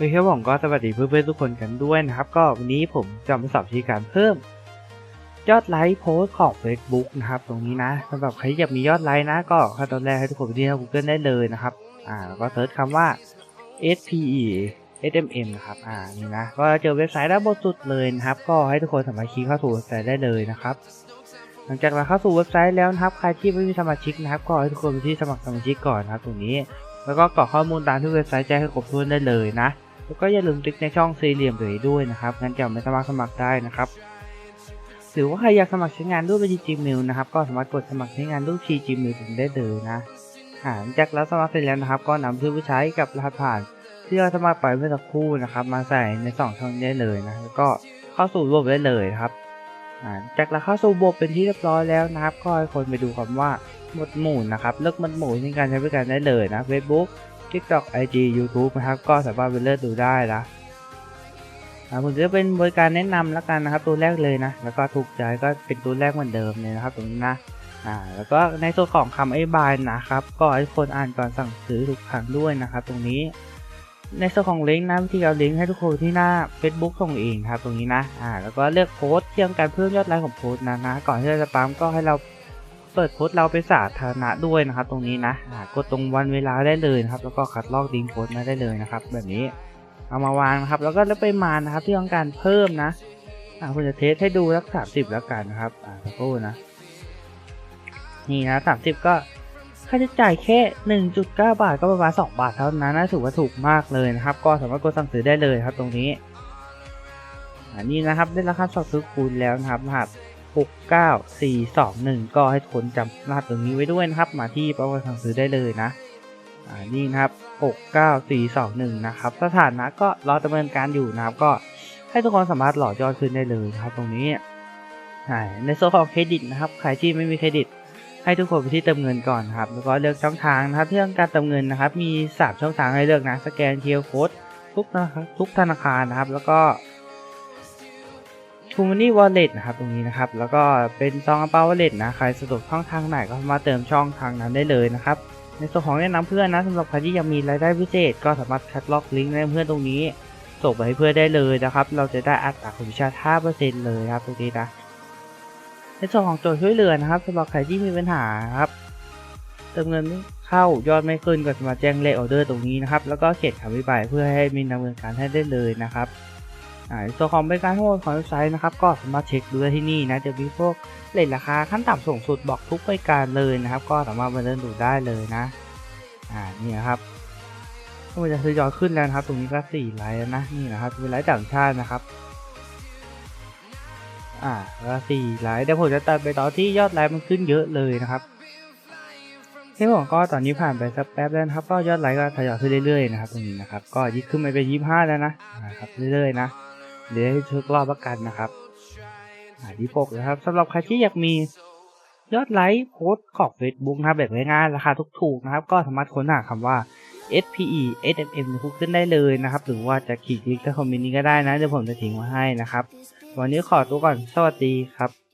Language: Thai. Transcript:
โอเครับผมก็สวัสดีเพื่อนๆทุกคนกันด้วยนะครับ ก็วันนี้ผมจะมาสอบวิธีการเพิ่ม ยอดไลค์โพสของ Facebook นะครับ ตรงนี้นะสำหรับใครอยากมียอดไลค์นะ ก็ขั้นตอนแรกให้ทุกคนไปที่ Google ได้เลยนะครับ อ่าแล้วก็เซิร์ชคำว่า SPE SMM นะครับ อ่า นี่นะ ก็เจอเว็บไซต์ด้านบนสุดเลยนะครับ ก็ให้ทุกคนสามารถคลิกเข้าสู่เว็บไซต์ได้เลยนะครับ หลังจากเราเข้าสู่เว็บไซต์แล้วนะครับ ใครที่ไม่มีสมาชิกนะครับ ก็ให้ทุกคนไปที่สมัครสมาชิกก่อนนะครับ ตรงนี้ แล้วก็กรอกข้อมูลตามที่เว็บไซต์แจ้งให้ครบถ้วนได้เลยนะ แล้วก็อย่าลืมคลิกในช่องสี่เหลี่ยมเลยด้วยนะครับงั้นจะไม่สามารถสมัครได้นะครับหรือว่าใครอยากสมัครใช้งานด้วยบัญชี Gmail นะครับก็สามารถกดสมัครใช้งานด้วยบัญชี Gmail ผมได้เลยนะอ่าหลังจากเราสมัครเสร็จแล้วนะครับ ก็นำชื่อผู้ใช้กับรหัสผ่าน ที่เราสมัครไปเมื่อสักครู่นะครับ มาใส่ในสองช่องได้เลยนะแล้วก็เข้าสู่ระบบได้เลยครับจากเราเข้าสู่ระบบเป็นที่เรียบร้อยแล้วนะครับ ก็ให้คนไปดูคำว่าหมวดหมู่นะครับเลือกหมวดหมู่ในการใช้บริการได้เลยนะ Facebook TikTok IG YouTube นะครับก็สามารถไปเลือกดูได้นะอ่าผมจะเป็นบริการแนะนำแล้วกันนะครับ ตัวแรกเลยนะ แล้วก็ถูกใจก็เป็นตัวแรกเหมือนเดิมเลยนะครับตรงนี้นะอ่าแล้วก็ในส่วนของคำอธิบายนะครับ ก็ให้คนอ่านก่อนสั่งซื้อทุกครั้งด้วยนะครับ ตรงนี้ ในส่วนของลิงก์นะวิธีเอาลิงก์ให้ทุกคนที่หน้า Facebook ส่งเองครับ ตรงนี้นะอ่าแล้วก็เลือกโพสต์ที่องการเพิ่มยอดไลค์ของโพสต์นะนะก่อนที่เราจะปั๊มก็ให้เรา เปิดโพสต์เราไปสาธารณะด้วยนะครับ ตรงนี้นะกดตรงวันเวลาได้เลยนะครับ แล้วก็คัดลอกลิงโพสต์มาได้เลยนะครับ แบบนี้เอามาวางนะครับ แล้วก็เลือกไปมานะครับที่ต้องการเพิ่มนะอ่าผมจะเทสให้ดูสักสามสิบแล้วกันนะครับอ่าสักครู่นะ นี่นะสามสิบก็ค่าใช้จ่ายแค่1.9บาทก็ประมาณ2บาทเท่านั้นนะถือว่าถูกมากเลยนะครับ ก็สามารถกดสั่งซื้อได้เลยครับ ตรงนี้อันนี้นะครับได้ราคาสอบซื้อคูณแล้วนะครับ 69421 ก็ให้ทุกคนจำรหัสตรงนี้ไว้ด้วยนะครับ มาที่ประวัติสั่งซื้อได้เลยนะอ่านี่นะครับ 69421 นะครับ สถานะก็รอดำเนินการอยู่นะครับ ก็ให้ทุกคนสามารถหล่อยอดขึ้นได้เลยนะครับตรงนี้ในโซนของเครดิตนะครับ ใครที่ไม่มีเครดิต ให้ทุกคนไปที่เติมเงินก่อนครับ แล้วก็เลือกช่องทางนะครับที่องการเติมเงินนะครับ มี 3 ช่องทางให้เลือกนะ สแกนเคียร์โค้ดทุกนะครับทุกธนาคารนะครับ แล้วก็ t ูมันนี่วอลเล็ตนะครับตรงนี้นะครับ แล้วก็เป็นซองอัปเปาวอลเล็ตนะใครสะดวกช่องทางไหนก็มาเติมช่องทางนั้นได้เลยนะครับในส่วนของแนะนำเพื่อนนะสำหรับใครที่ยังมีรายได้พิเศษ ก็สามารถคัดลอกลิงก์ให้เพื่อนตรงนี้ส่งไปให้เพื่อนได้เลยนะครับ เราจะได้อัตราคอมมิชชั่น5%เลยครับตรงนี้นะในส่วนของโจทย์ช่วยเหลือนะครับสำหรับใครที่มีปัญหาครับเติมเงินไม่เข้ายอดไม่ขึ้นก็สามารถแจ้งเลขออเดอร์ตรงนี้นะครับแล้วก็เขียนคำอธิบายเพื่อให้มีดำเนินการให้ได้เลยนะครับ ส่วนของบริการทั้งหมดของเว็บไซต์นะครับก็สามารถเช็คดูได้ที่นี่นะจะมีพวกเลทราคาขั้นต่ำสูงสุดบอกทุกบริการเลยนะครับ ก็สามารถมาเดินดูได้เลยนะอ่านี่นะครับก็มันจะทยอยขึ้นแล้วนะครับ ตรงนี้ก็สี่ไลน์แล้วนะนี่นะครับเป็นไลน์ต่างชาตินะครับอ่าแล้วสี่ไลค์เดี๋ยวผมจะตัดไปต่อที่ยอดไลค์มันขึ้นเยอะเลยนะครับที่ผมก็ตอนนี้ผ่านไปสักแป๊บแล้วนะครับก็ยอดไลค์ก็ทยอยขึ้นเรื่อยๆนะครับตรงนี้นะครับก็ยิ่งขึ้นไปเป็นยี่ห้าแล้วนะนะครับเรื่อยๆนะ เดี๋ยวให้ทุกรอบประกันนะครับอันที่หกนะครับสำหรับใครที่อยากมียอดไลค์โพสของ Facebook นะครับแบบง่ายๆราคาถูกๆนะครับ ก็สามารถค้นหาคำว่า SPE SMM ใน Google ได้เลยนะครับ หรือว่าจะขีดลิงก์ใต้คอมเมนต์นี้ก็ได้นะ เดี๋ยวผมจะทิ้งไว้ให้นะครับ วันนี้ขอตัวก่อน สวัสดีครับ